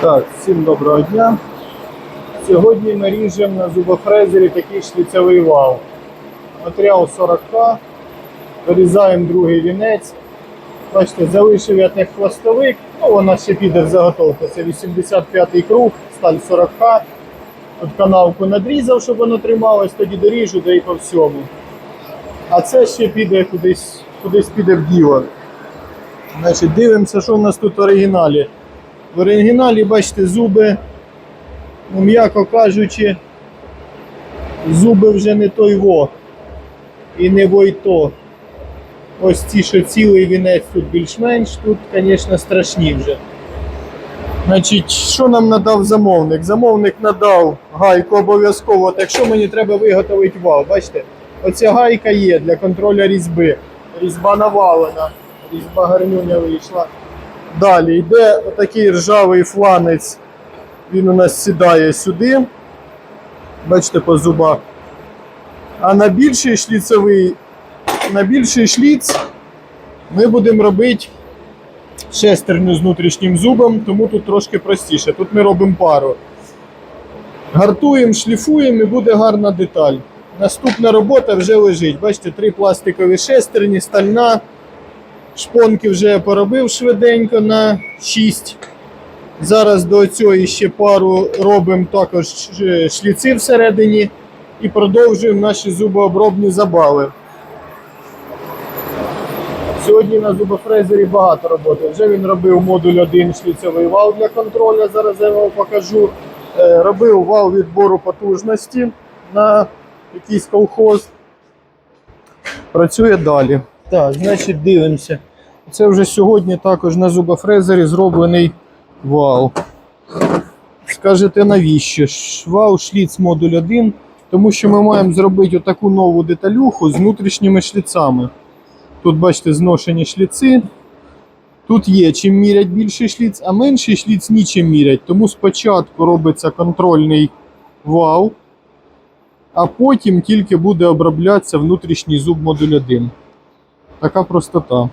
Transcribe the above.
Так, всім доброго дня. Сьогодні ми ріжемо на зубофрезері такий шліцевий вал. Матеріал 40К. Вирізаємо другий вінець. Бачите, залишив я тех хвостовик, ну вона ще піде в заготовку. Це 85-й круг, сталь 40К. Тут канавку надрізав, щоб воно трималось, тоді доріжу, да і по всьому. А це ще піде кудись, кудись піде в діло. Значить, дивимося, що в нас тут в оригіналі. В оригіналі, бачите, зуби, ну, м'яко кажучи, зуби вже не той во і не войто. Ось ці, що цілий вінець тут більш-менш, тут, звісно, страшні вже. Значить, що нам надав замовник? Замовник надав гайку обов'язково. От якщо мені треба виготовити вал, бачите, оця гайка є для контролю різьби. Різьба навалена, різьба гарнюня вийшла. Далі йде отакий ржавий фланець. Він у нас сідає сюди. Бачите, по зубах. А на більший шліцевий, на більший шліц ми будемо робити шестерню з внутрішнім зубом, тому тут трошки простіше. Тут ми робимо пару. Гартуємо, шліфуємо і буде гарна деталь. Наступна робота вже лежить. Бачите, три пластикові шестерні, стальна. Шпонки вже поробив швиденько на 6. Зараз до цього ще пару робимо також шліци всередині і продовжуємо наші зубообробні забави. Сьогодні на зубофрезері багато роботи. Вже він робив модуль 1 шліцевий вал для контролю. Зараз я вам покажу. Е, Робив вал відбору потужності на якийсь колхоз. Працює далі. Так, значить, дивимося. Це вже сьогодні також на зубофрезері зроблений вал. Скажете, навіщо? Вал шліц модуль 1, тому що ми маємо зробити отаку нову деталюху з внутрішніми шліцами. Тут, бачите, зношені шліци. Тут є чим мірять більший шліц, а менший шліц нічим мірять. Тому спочатку робиться контрольний вал, а потім тільки буде оброблятися внутрішній зуб модуль 1. Така простота.